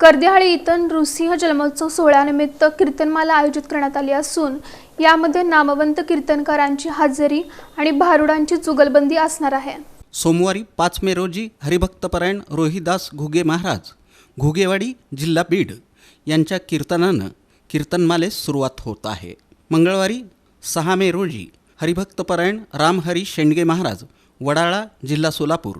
कर्दिहाळी इथं नृसिंह जन्मोत्सव सोहळ्यानिमित्त कीर्तनमाला आयोजित करण्यात आली असून यामध्ये नामवंत कीर्तनकारांची हजेरी आणि भारुडांची जुगलबंदी असणार आहे. सोमवारी पाच मे रोजी हरिभक्तपरायण रोहिदास घुगे महाराज घुगेवाडी जिल्हा बीड यांच्या कीर्तनानं कीर्तनमालेस सुरुवात होत आहे. मंगळवारी सहा मे रोजी हरिभक्तपरायण रामहरी शेंडगे महाराज वडाळा जिल्हा सोलापूर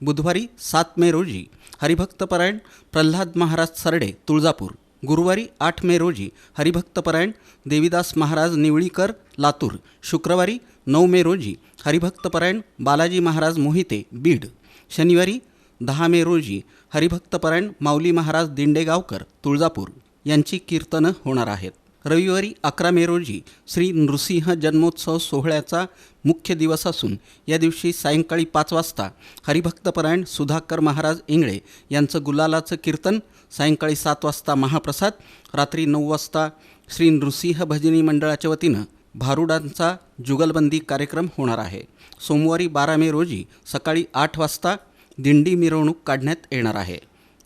बुधवारी सात मे रोजी हरिभक्तपरायण प्रल्हाद महाराज सरडे तुळजापूर. गुरुवारी आठ मे रोजी हरिभक्तपरायण देविदास महाराज निवळीकर लातूर. शुक्रवारी नऊ मे रोजी हरिभक्तपरायण बालाजी महाराज मोहिते बीड. शनिवारी दहा मे रोजी हरिभक्तपरायण माऊली महाराज दिंडेगावकर तुळजापूर. यांची कीर्तनं होणार आहेत. रविवारी अकरा मे रोजी श्री नृसिंह जन्मोत्सव सोहळ्याचा मुख्य दिवस असून या दिवशी सायंकाळी पाच वाजता हरिभक्तपरायण सुधाकर महाराज इंगळे यांचं गुलालाचं कीर्तन सायंकाळी सात वाजता महाप्रसाद रात्री नऊ वाजता श्री नृसिंह भजनी मंडळाच्या वतीनं भारुडांचा जुगलबंदी कार्यक्रम होणार आहे. सोमवारी बारा मे रोजी सकाळी आठ वाजता दिंडी मिरवणूक काढण्यात येणार आहे.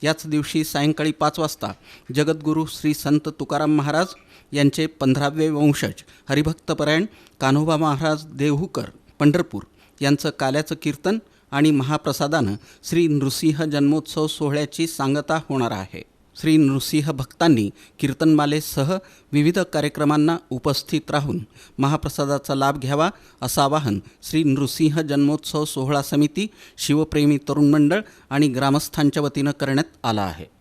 याच दिवशी सायंकाळी पाच वाजता जगद्गुरू श्री संत तुकाराम महाराज यांचे पंधरावे वंशज हरिभक्तपरायण कान्होबा महाराज देहूकर पंढरपूर यांचं काल्याचं कीर्तन आणि महाप्रसादानं श्री नृसिंह जन्मोत्सव सोहळ्याची सांगता होणार आहे. श्री नृसिंह भक्तांनी कीर्तनमालेसह विविध कार्यक्रमांना उपस्थित राहून महाप्रसादाचा लाभ घ्यावा असं आवाहन श्री नृसिंह जन्मोत्सव सोहळा समिती शिवप्रेमी तरुण मंडळ आणि ग्रामस्थांच्या वतीनं करण्यात आलं आहे.